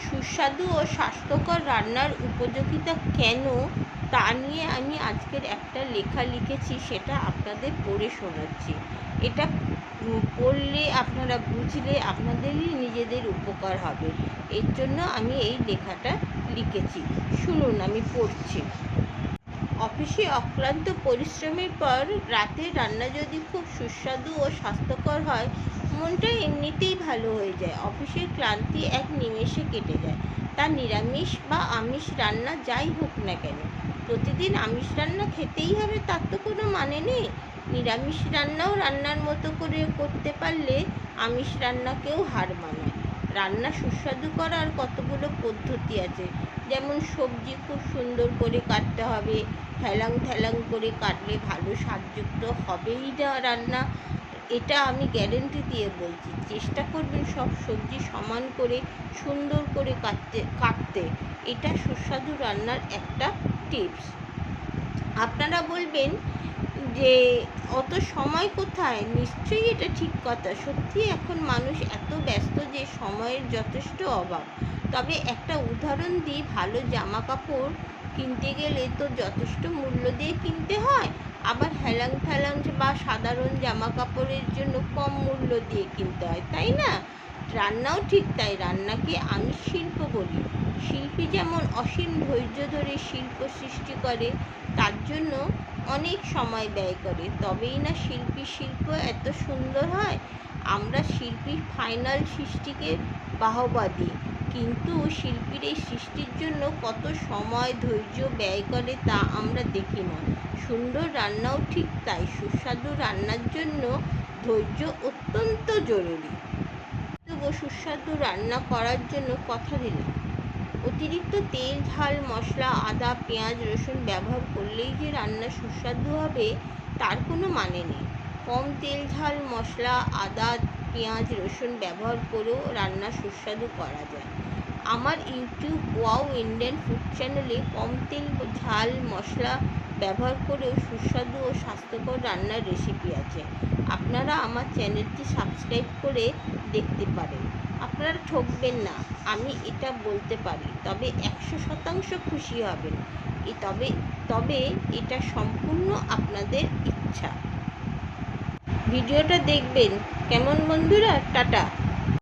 সুস্বাদু ও স্বাস্থ্যকর রান্নার উপযোগিতা কেন, তা নিয়ে আমি আজকের একটা লেখা লিখেছি, সেটা আপনাদের পড়ে শোনাচ্ছি। এটা পড়লে আপনারা বুঝলে আপনাদেরই নিজেদের উপকার হবে। এর জন্য আমি এই লেখাটা লিখেছি। শুনুন, আমি পড়ছি। অফিসে অক্লান্ত পরিশ্রমের পর রাতে রান্না যদি খুব সুস্বাদু ও স্বাস্থ্যকর হয়, মনটা এমনিতেই ভালো হয়ে যায়। অফিসের ক্লান্তি এক নিমেষে কেটে যায়। তা নিরামিষ বা আমিষ রান্না যাই হোক না কেন, প্রতিদিন আমিষ রান্না খেতেই হবে তার তো কোনো মানে নেই। নিরামিষ রান্নাও রান্নার মতো করে করতে পারলে আমিষ রান্নাকেও হার মানায়। রান্না সুস্বাদু করার কতগুলো পদ্ধতি আছে? যেমন সবজি খুব সুন্দর করে কাটতে হবে, ঠেলাং ঠেলাং করে কাটলে ভালো স্বাদযুক্ত হবেই না রান্না। এটা আমি গ্যারেন্টি দিয়ে বলছি, চেষ্টা করবেন সব সবজি সমান করে, সুন্দর করে কাটতে কাটতে। এটা সুস্বাদু রান্নার একটা টিপস আপনারা বলবেন যে অত সময় কোথায়? নিশ্চয়ই এটা ঠিক কথা। সত্যি এখন মানুষ এত ব্যস্ত যে সময়ের যথেষ্ট অভাব। তবে একটা উদাহরণ দিই, ভালো জামা কাপড় কিনতে গেলে তো যথেষ্ট মূল্য দিয়ে কিনতে হয়। আবার হেলাং ফেলাং বা সাধারণ জামা কাপড়ের জন্য কম মূল্য দিয়ে কিনতে হয়, তাই না? রান্নাও ঠিক তাই, রান্নাকে আমি শিল্প বলি। শিল্পী যেমন অসীম ধৈর্য ধরে শিল্প সৃষ্টি করে, তার জন্য অনেক সময় ব্যয় করে। তবেই না শিল্পী শিল্প এত সুন্দর হয়? আমরা শিল্পীর ফাইনাল সৃষ্টিকে বাহবা দিই। কিন্তু শিল্পীর এই সৃষ্টির জন্য কত সময়, ধৈর্য ব্যয় করে তা আমরা দেখি না। সুন্দর রান্নাও ঠিক তাই। সুস্বাদু রান্নার জন্য ধৈর্য অত্যন্ত জরুরি। তবু সুস্বাদু রান্না করার জন্য কথা দিলাম অতিরিক্ত তেল, ঝাল, মশলা, আদা, পেঁয়াজ, রসুন ব্যবহার করলেই যে রান্না সুস্বাদু হবে, তার কোনো মানে নেই। কম তেল, ঝাল, মশলা, আদা, পেঁয়াজ, রসুন ব্যবহার করেও রান্না সুস্বাদু করা যায়। আমার ইউটিউব ওয়াও ইন্ডিয়ান ফুড চ্যানেলে কম তেল, ঝাল, মশলা ব্যবহার করেও সুস্বাদু ও স্বাস্থ্যকর রান্নার রেসিপি আছে। আপনারা আমার চ্যানেলটি সাবস্ক্রাইব করে দেখতে পারেন। আপনারা ঠকবেন না, আমি এটা বলতে পারি, তবে একশো শতাংশ খুশি হবেন। তবে তবে এটা সম্পূর্ণ আপনাদের ইচ্ছা। ভিডিওটা দেখবেন। কেমন বন্ধুরা? টাটা।